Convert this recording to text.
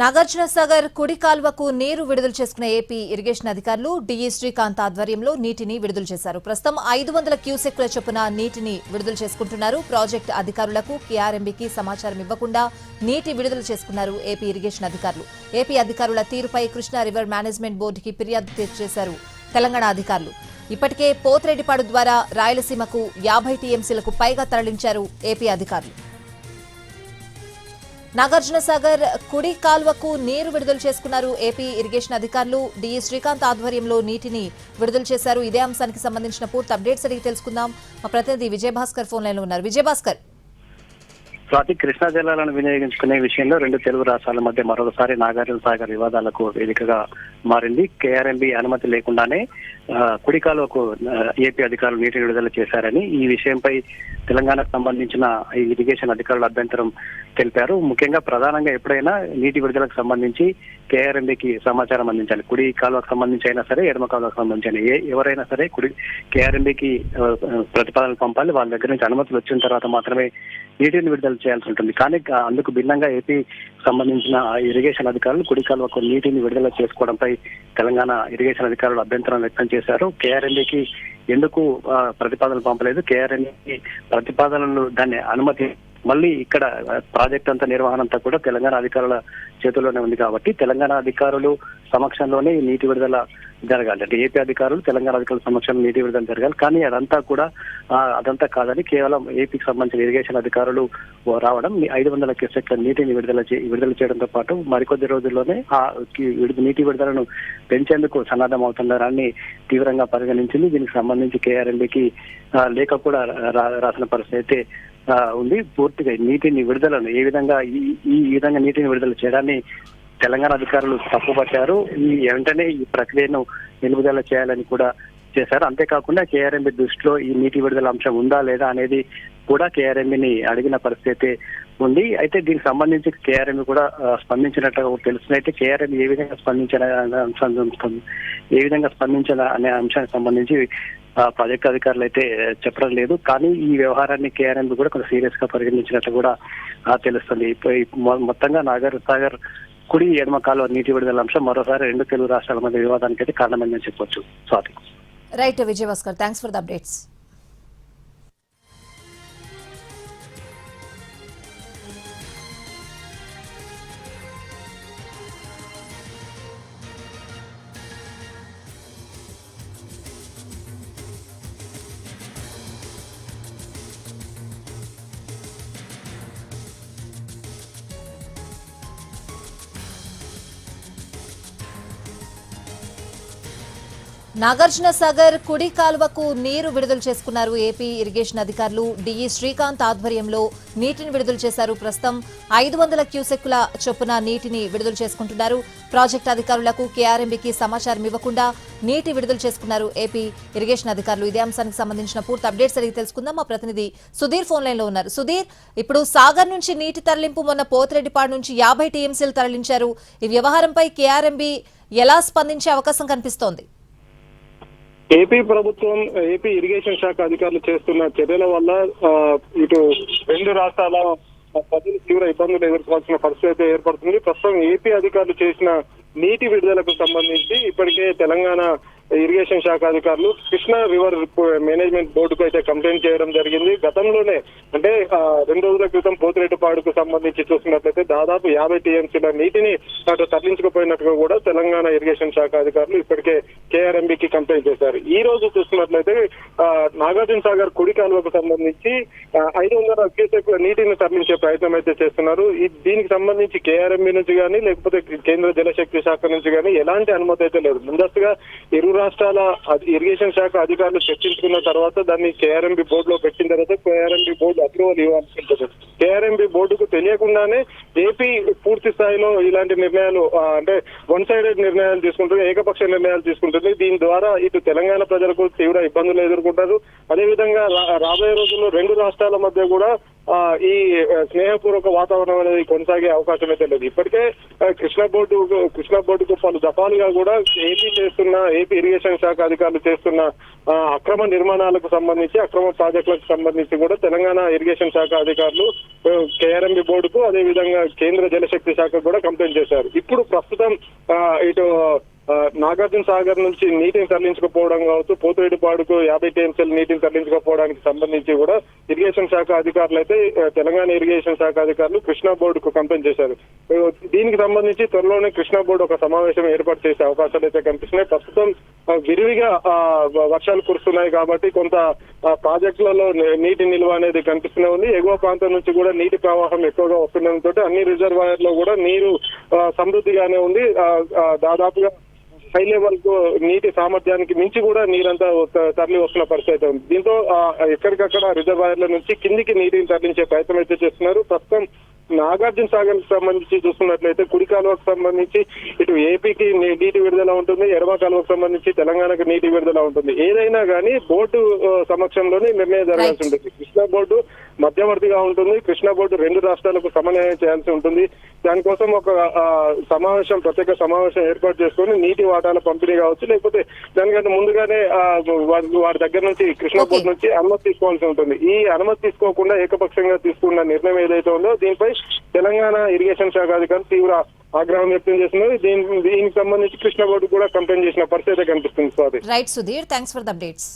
నాగార్జున సాగర్ కుడి కాల్వకు నీరు విడుదల చేసుకున్న ఏపీ ఇరిగేషన్ అధికారులు డిఈ శ్రీకాంత్ ఆధ్వర్యంలో నీటిని విడుదల చేశారు. ప్రస్తుతం ఐదు వందల క్యూసెక్ల చొప్పున నీటిని విడుదల చేసుకుంటున్నారు. ప్రాజెక్టు అధికారులకు కేఆర్ఎంబీకి సమాచారం ఇవ్వకుండా నీటి విడుదల చేసుకున్నారు ఏపీ ఇరిగేషన్ అధికారులు. ఏపీ అధికారుల తీరుపై కృష్ణా రివర్ మేనేజ్మెంట్ బోర్డుకి ఫిర్యాదు చేశారు తెలంగాణ అధికారులు. ఇప్పటికే పోతిరెడ్డిపాడు ద్వారా రాయలసీమకు యాభై టీఎంసీలకు పైగా తరలించారు ఏపీ అధికారులు. నాగార్జున సాగర్ కుడి కాల్వకు నీరు విడుదల చేసుకున్నారు ఏపీ ఇరిగేషన్ అధికారులు. డిఈ శ్రీకాంత్ ఆధ్వర్యంలో నీటిని విడుదల చేశారు. ఇదే అంశానికి సంబంధించిన పూర్తి అప్డేట్స్ అడిగి తెలుసుకుందాం. మా ప్రతినిధి విజయభాస్కర్ ఫోన్ లైన్లో ఉన్నారు. విజయభాస్కర్. స్వాతి కృష్ణా జిల్లాలను వినియోగించుకునే విషయంలో రెండు తెలుగు రాష్ట్రాల మధ్య మరోసారి నాగార్జున సాగర్ వివాదాలకు వేదికగా మారింది. కేఆర్ఎంబి అనుమతి లేకుండానే ఆ, ఏపీ అధికారులు నీటి విడుదల చేశారని ఈ విషయంపై తెలంగాణకు సంబంధించిన ఈ ఇరిగేషన్ అధికారులు అభ్యంతరం తెలిపారు. ముఖ్యంగా ప్రధానంగా ఎప్పుడైనా నీటి విడుదలకు సంబంధించి కేఆర్ఎండికి సమాచారం అందించాలి. కుడి కాలువకు సంబంధించి అయినా సరే ఎడమ కాలువకు సంబంధించి ఏ ఎవరైనా సరే కుడి కేఆర్ఎండికి ప్రతిపాదనలు పంపాలి. వాళ్ళ దగ్గర నుంచి అనుమతులు వచ్చిన తర్వాత మాత్రమే నీటిని విడుదల చేయాల్సి ఉంటుంది. కానీ అందుకు భిన్నంగా ఏపీ సంబంధించిన ఇరిగేషన్ అధికారులు కుడి కాలువకు నీటిని విడుదల చేసుకోవడంపై తెలంగాణ ఇరిగేషన్ అధికారులు అభ్యంతరం వ్యక్తం చేశారు. కేఆర్ఎండికి ఎందుకు ప్రతిపాదనలు పంపలేదు? కేఆర్ఎండికి ప్రతిపాదనలు దాన్ని అనుమతి మళ్ళీ ఇక్కడ ప్రాజెక్ట్ అంతా నిర్వహణ అంతా కూడా తెలంగాణ అధికారుల చేతుల్లోనే ఉంది కాబట్టి తెలంగాణ అధికారులు సమక్షంలోనే ఈ నీటి విడుదల జరగాలి. అంటే ఏపీ అధికారులు తెలంగాణ అధికారుల సమక్షంలో నీటి విడుదల జరగాలి. కానీ అదంతా కూడా అదంతా కాదని కేవలం ఏపీకి సంబంధించిన ఇరిగేషన్ అధికారులు రావడం ఐదు వందల క్యూసెక్ల నీటిని విడుదల చే- విడుదల చేయడంతో పాటు మరికొద్ది రోజుల్లోనే ఆ నీటి విడుదలను పెంచేందుకు సన్నద్ధం అవుతున్నారని తీవ్రంగా పరిగణించింది. దీనికి సంబంధించి కేఆర్ఎంబికి లేఖ కూడా రా- రాసిన పరిస్థితి అయితే ఉంది పూర్తిగా నీటిని విడుదలను. ఏ విధంగా ఈ ఈ విధంగా నీటిని విడుదల చేయడాన్ని తెలంగాణ అధికారులు తప్పుపట్టారు. ఈ వెంటనే ఈ ప్రక్రియను నిలుపుదల చేయాలని కూడా చేశారు. అంతేకాకుండా కేఆర్ఎంబి దృష్టిలో ఈ నీటి విడుదల అంశం ఉందా లేదా అనేది కూడా కేఆర్ఎంబిని అడిగిన పరిస్థితి ఉంది. అయితే దీనికి సంబంధించి కేఆర్ఎంబి కూడా స్పందించినట్టుగా తెలిసినైతే కేఆర్ఎంబి ఏ విధంగా స్పందించిన ఏ విధంగా స్పందించిన అనే అంశానికి సంబంధించి ప్రాజెక్ట్ అధికారులు అయితే చెప్పడం లేదు. కానీ ఈ వ్యవహారాన్ని కేఆర్ఎం కూడా కొంచెం సీరియస్గా పరిగణించినట్టు కూడా తెలుస్తుంది. మొత్తంగా నాగర్ సాగర్ కుడి ఎడమ కాలువ నీటి విడుదల అంశం మరోసారి రెండు తెలుగు రాష్ట్రాల మధ్య వివాదానికి అయితే కారణమైందని చెప్పొచ్చు. Swathi. Right Vijayabhaskar. Thanks for the updates Nagarjuna Sagar కుడి కాలువకు నీరు విడుదల చేసుకున్నారు ఏపీ ఇరిగేషన్ అధికారులు. డిఈ శ్రీకాంత్ ఆధ్వర్యంలో నీటిని విడుదల చేశారు. ప్రస్తుతం ఐదు వందల క్యూసెక్కుల చొప్పున నీటిని విడుదల చేసుకుంటున్నారు. ప్రాజెక్టు అధికారులకు కేఆర్ఎంబీకి సమాచారం ఇవ్వకుండా నీటి విడుదల చేసుకున్నారు ఏపీ ఇరిగేషన్ అధికారులు. ఇదే అంశానికి సంబంధించిన పూర్తి అప్డేట్స్ అడిగి తెలుసుకుందాం. మా ప్రతినిధి సుధీర్ ఫోన్ లైన్లో ఉన్నారు. సుధీర్ ఇప్పుడు సాగర్ నుంచి నీటి తరలింపు మొన్న పోతిరెడ్డిపాడు నుంచి యాభై టీఎంసీలు తరలించారు. ఈ వ్యవహారంపై కేఆర్ఎంబీ ఎలా స్పందించే అవకాశం కనిపిస్తోంది? ఏపీ ప్రభుత్వం ఏపీ ఇరిగేషన్ శాఖ అధికారులు చేస్తున్న చర్యల వల్ల ఆ, ఇటు రెండు రాష్ట్రాల ప్రజలు తీవ్ర ఇబ్బందులు ఎదుర్కోవాల్సిన పరిస్థితి అయితే ఏర్పడుతుంది. ప్రస్తుతం ఏపీ అధికారులు చేసిన నీటి విడుదలకు సంబంధించి ఇప్పటికే తెలంగాణ ఇరిగేషన్ శాఖ అధికారులు కృష్ణా రివర్ మేనేజ్మెంట్ బోర్డుకు అయితే కంప్లైంట్ చేయడం జరిగింది. గతంలోనే అంటే రెండు రోజుల క్రితం పోతిరెడ్డిపాడుకు సంబంధించి చూసినట్లయితే దాదాపు యాభై టీఎంసీల నీటిని అటు తరలించకపోయినట్టుగా కూడా తెలంగాణ ఇరిగేషన్ శాఖ అధికారులు ఇప్పటికే కేఆర్ఎంబికి కంప్లైంట్ చేశారు. ఈ రోజు చూసుకున్నట్లయితే నాగార్జున సాగర్ కుడి కాలువకు సంబంధించి ఐదు వందల క్యూసెక్ల నీటిని తరలించే ప్రయత్నం అయితే చేస్తున్నారు. ఈ- దీనికి సంబంధించి కేఆర్ఎంబి నుంచి కానీ లేకపోతే కేంద్ర జలశక్తి శాఖ నుంచి కానీ ఎలాంటి అనుమతి అయితే లేదు. ముందస్తుగా ఇరు రాష్ట్రాల ఇరిగేషన్ శాఖ అధికారులు చర్చించుకున్న తర్వాత దాన్ని కేఆర్ఎంబి బోర్డులో పెట్టిన తర్వాత కేఆర్ఎంబి బోర్డు అప్రూవల్ ఇవ్వాల్సి ఉంటుంది కేఆర్ఎంబి బోర్డుకు తెలియకుండానే ఏపీ పూర్తి స్థాయిలో ఇలాంటి నిర్ణయాలు అంటే వన్ సైడెడ్ నిర్ణయాలు తీసుకుంటుంది ఏకపక్ష నిర్ణయాలు తీసుకుంటుంది. దీని ద్వారా ఇటు తెలంగాణ ప్రజలకు తీవ్ర ఇబ్బందులు ఎదుర్కొంటారు. అదేవిధంగా రా- రాబోయే రోజుల్లో రెండు రాష్ట్రాల మధ్య కూడా ఈ స్నేహపూర్వక వాతావరణం అనేది కొనసాగే అవకాశం అయితే లేదు. ఇప్పటికే కృష్ణా బోర్డు కృష్ణా బోర్డుకు పలు దఫాలుగా కూడా ఏపీ చేస్తున్న ఏపీ ఇరిగేషన్ శాఖ అధికారులు చేస్తున్న ఆ, అక్రమ నిర్మాణాలకు సంబంధించి అక్రమ ప్రాజెక్టులకు సంబంధించి కూడా తెలంగాణ ఇరిగేషన్ శాఖ అధికారులు కేఆర్ఎంబి బోర్డుకు అదే విధంగా కేంద్ర జలశక్తి శాఖకు కూడా కంప్లైంట్ చేశారు. ఇప్పుడు ప్రస్తుతం ఆ, ఇటు నాగార్జున సాగర్ నుంచి నీటిని తరలించకపోవడం కావచ్చు పోతురేడుపాడుకు యాభై టీఎంసీల నీటిని తరలించకపోవడానికి సంబంధించి కూడా ఇరిగేషన్ శాఖ అధికారులు అయితే తెలంగాణ ఇరిగేషన్ శాఖ అధికారులు కృష్ణా బోర్డుకు కంప్లైంట్ చేశారు. దీనికి సంబంధించి త్వరలోనే కృష్ణా బోర్డు ఒక సమావేశం ఏర్పాటు చేసే అవకాశాలు అయితే కనిపిస్తున్నాయి. ప్రస్తుతం విరివిగా ఆ, వర్షాలు కురుస్తున్నాయి కాబట్టి కొంత ప్రాజెక్టులలో నీటి నిల్వ అనేది కనిపిస్తూనే ఉంది. ఎగువ ప్రాంతం నుంచి కూడా నీటి ప్రవాహం ఎక్కువగా వస్తుండటంతో అన్ని రిజర్వాయర్లో కూడా నీరు సమృద్ధిగానే ఉంది. ఆ, దాదాపుగా హై లెవెల్కు నీటి సామర్థ్యానికి మించి కూడా నీరంతా తరలి వస్తున్న పరిస్థితి అయితే ఉంది దీంతో ఆ, ఎక్కడికక్కడ రిజర్వాయర్ల నుంచి కిందికి నీటిని తరలించే ప్రయత్నం అయితే చేస్తున్నారు. ప్రస్తుతం నాగార్జున సాగర్ సంబంధించి చూస్తున్నట్లయితే కుడి కాలువకు సంబంధించి ఇటు ఏపీకి నీటి విడుదల ఉంటుంది ఎడమ కాలువకు సంబంధించి తెలంగాణకు నీటి విడుదల ఉంటుంది. ఏదైనా కానీ బోర్డు సమక్షంలోనే నిర్ణయం జరగాల్సి. ఉంటుంది. కృష్ణా బోర్డు మధ్యవర్తిగా ఉంటుంది. కృష్ణా బోర్డు రెండు రాష్ట్రాలకు సమన్వయం చేయాల్సి ఉంటుంది. దానికోసం ఒక సమావేశం ప్రత్యేక సమావేశం ఏర్పాటు చేసుకొని నీటి వాటాల పంపిణీ కావచ్చు. లేకపోతే దానికంటే ముందుగానే వారి వారి దగ్గర నుంచి కృష్ణా. బోర్డు నుంచి అనుమతి తీసుకోవాల్సి ఉంటుంది. ఈ అనుమతి తీసుకోకుండా ఏకపక్షంగా తీసుకున్న నిర్ణయం ఏదైతే ఉందో దీనిపై తెలంగాణ ఇరిగేషన్ శాఖ అధికారులు తీవ్ర ఆగ్రహం వ్యక్తం చేస్తున్నారు దీని దీనికి సంబంధించి కృష్ణ బోర్డు కూడా కంప్లైంట్ చేసిన పరిస్థితి కనిపిస్తుంది Swathi. Right Sudheer. Thanks for the updates